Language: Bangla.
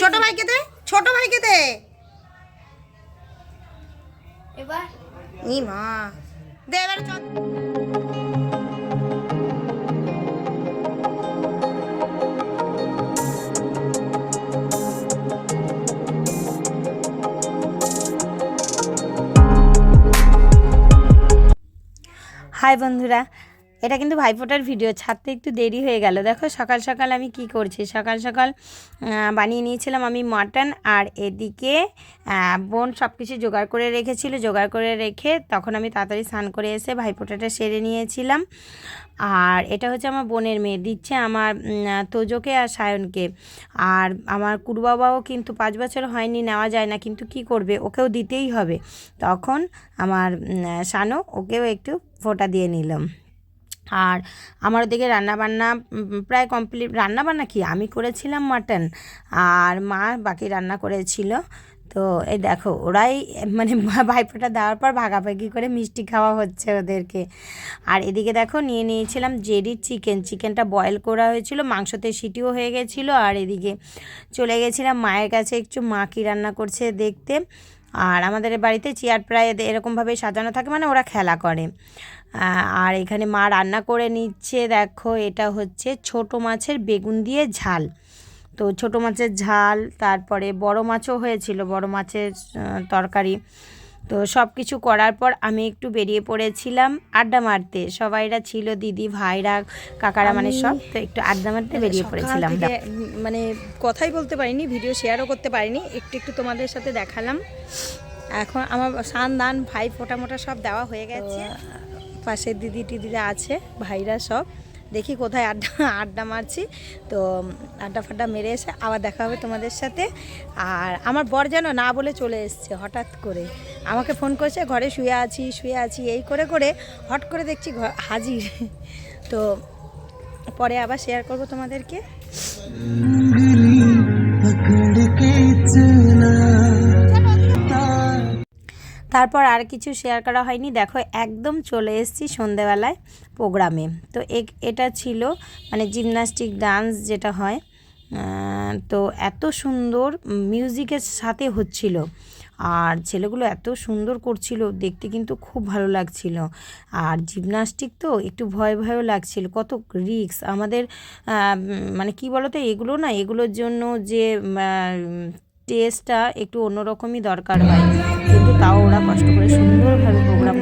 ছোট ভাইকে দে ছোট ভাইকে দে। এবার? ই মা। দে এবার চল। হাই বন্ধুরা এটা কিন্তু ভাইফোঁটার ভিডিও ছাড়তে একটু দেরি হয়ে গেল। দেখো সকাল সকাল আমি কি করছি? সকাল সকাল বানিয়ে নিয়েছিলাম আমি মাটন আর এদিকে বোন সব কিছু জোগাড় করে রেখেছিল। জোগাড় করে রেখে তখন আমি তাড়াতাড়ি স্নান করে এসে ভাইফোঁটাটা সেরে নিয়েছিলাম। আর এটা হচ্ছে আমার বোনের মেয়ে, দিচ্ছে আমার তোজোকে আর সায়নকে। আর আমার কুরবাবাও কিন্তু পাঁচ বছর হয়নি, নেওয়া যায় না, কিন্তু কি করবে? ওকেও দিতেই হবে। তখন আমার শানু ওকেও একটু ফোঁটা দিয়ে নিলাম আর আমার ওদিকে রান্নাবান্না প্রায় কমপ্লিট রান্নাবান্না কি? আমি করেছিলাম মাটন আর মা বাকি রান্না করেছিল। তো এই দেখো, ওরাই মানে ভাইফোঁটা দেওয়ার পর ভাগাভাগি করে মিষ্টি খাওয়া হচ্ছে ওদেরকে। আর এদিকে দেখো, নিয়ে নিয়েছিলাম জেডির চিকেন। চিকেনটা বয়েল করা হয়েছিল, মাংসতে সিটিও হয়ে গেছিল। আর এদিকে চলে গেছিলাম মায়ের কাছে, একটু মা কী রান্না করছে দেখতে। আর আমাদের বাড়িতে চেয়ার প্রায় এরকমভাবে সাজানো থাকে মানে ওরা খেলা করে। আর এখানে মা রান্না করে নিচ্ছে, দেখো এটা হচ্ছে ছোট মাছের বেগুন দিয়ে ঝাল। তো ছোট মাছের ঝাল, তারপরে বড় মাছও হয়েছিল, বড় মাছের তরকারি। তো সব কিছু করার পর আমি একটু বেরিয়ে পড়েছিলাম আড্ডা মারতে। সবাইরা ছিল দিদি ভাইরা কাকারা মানে সব তো একটু আড্ডা মারতে বেরিয়ে পড়েছিলাম। মানে কথাই বলতে পারিনি ভিডিও শেয়ারও করতে পারিনি একটু একটু তোমাদের সাথে দেখালাম। এখন আমার সান দান ভাই ফোটা মোটা সব দেওয়া হয়ে গেছে। পাশের দিদি টিদিরা আছে ভাইরা সব। দেখি কোথায় আড্ডা আড্ডা মারছি। তো আড্ডা ফাড্ডা মেরে এসে আবার দেখা হবে তোমাদের সাথে। আর আমার বর যেন না বলে চলে এসছে হঠাৎ করে। আমাকে ফোন করেছে, ঘরে শুয়ে আছি শুয়ে আছি, এই করে করে হট করে দেখছি হাজির। তো পরে আবার শেয়ার করব তোমাদেরকে। তারপর আর কিছু শেয়ার করা হয়নি। দেখো, একদম চলে এসেছি সন্ধেবেলায় প্রোগ্রামে। তো এটা ছিল মানে জিমনাস্টিক ডান্স যেটা হয়। তো এত সুন্দর মিউজিকের সাথে হচ্ছিল। আর ছেলেগুলো এত সুন্দর করছিল, দেখতে কিন্তু খুব ভালো লাগছিল। আর জিমনাস্টিক তো একটু ভয় ভয়ও লাগছিল, কত রিক্স আমাদের মানে কি বলতো, এগুলো না, এগুলোর জন্য যে টেস্টটা একটু অন্যরকমই দরকার হয়। কিন্তু তাও ওরা কষ্ট করে সুন্দরভাবে প্রোগ্রাম